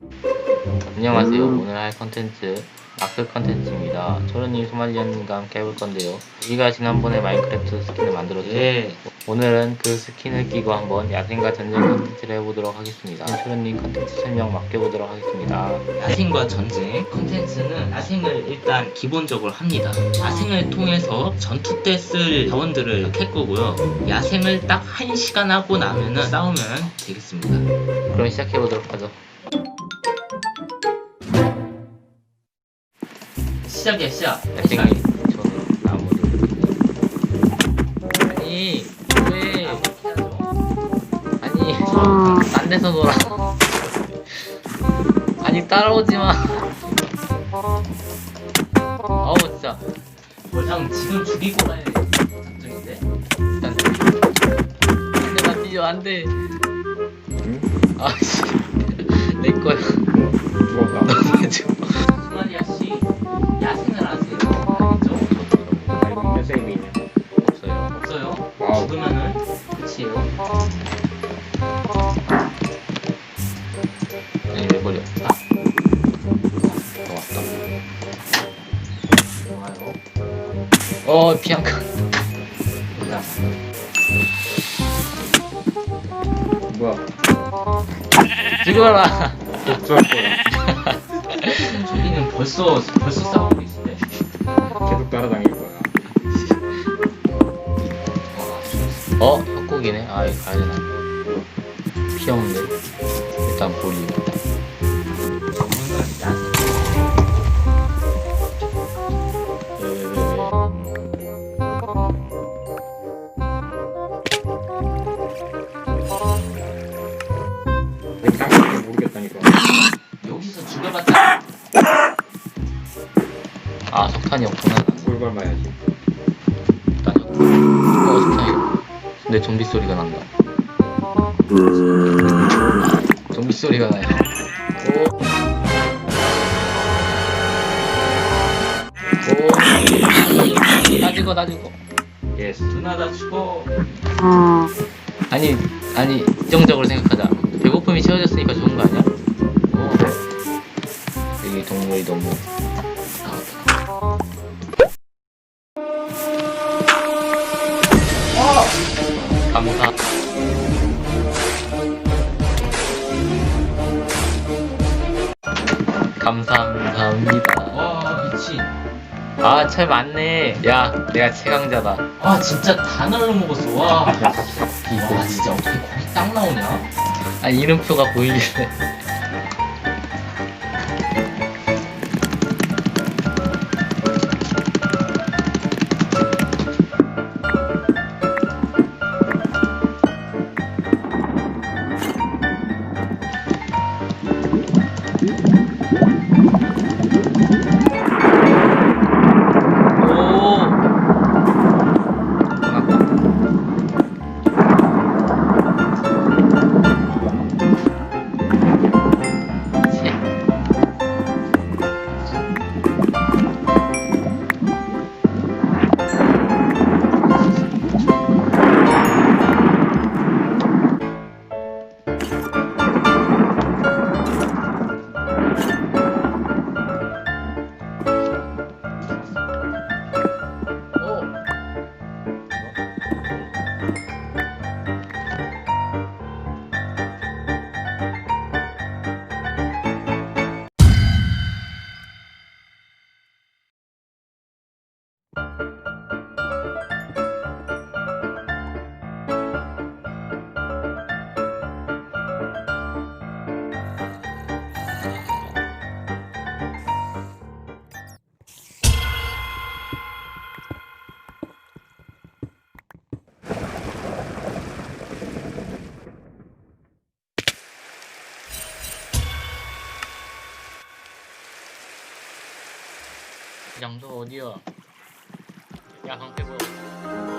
you 안녕하세요. 오늘 할 컨텐츠 아크 컨텐츠입니다. 초로님, 소말리언님과 함께 해볼 건데요. 우리가 지난번에 마인크래프트 스킨을 만들었죠. 예. 오늘은 그 스킨을 끼고 한번 야생과 전쟁 컨텐츠를 해보도록 하겠습니다. 초로님 컨텐츠 설명 맡겨보도록 하겠습니다. 야생과 전쟁 컨텐츠는 야생을 일단 기본적으로 합니다. 야생을 통해서 전투 때 쓸 자원들을 캘 거고요. 야생을 딱 1시간 하고 나면은 싸우면 되겠습니다. 그럼 시작해보도록 하죠. 시작이야 시작. 야생이 저는 나무를 아니 왜 아니 딴 데서 놀아. 아니 따라오지 마. 어우 진짜. 형 지금 죽이고 가야 돼. 작전인데. 일단 안돼 나 뛰어 안돼. 아씨. 내 거야. 죽었다. 너무 해줘 아니 왜 버려 아 어, 왔다. 어 비앙카 몰라. 뭐야? 죽어라 독주할 거야. 저기는 벌써 벌써 싸우고 있는데. 계속 따라다닐 거야. 어? 협곡이네 아 이거 가야 되나 피 없는데 일단 보리 아 석탄이 없구나 돌 밟아야지. 석탄이 없구나 어 석탄이 근데 좀비 소리가 난다 좀비 소리가 나요 오. 오. 나 죽어 나 죽어 예스. 누나 다 죽어. 아니 아니 이정적으로 생각하자 배고픔이 채워졌으니까 좋은 거 아니야? 동물이 너무 감사 감사합니다 와 미친. 아참 많네 야 내가 최강자다 아 진짜 다 날로 먹었어. 와. 와 이거 진짜 어떻게 거기 딱 나오냐? 아 이름표가 보이길래 양도 어디야? 야 방패 보여.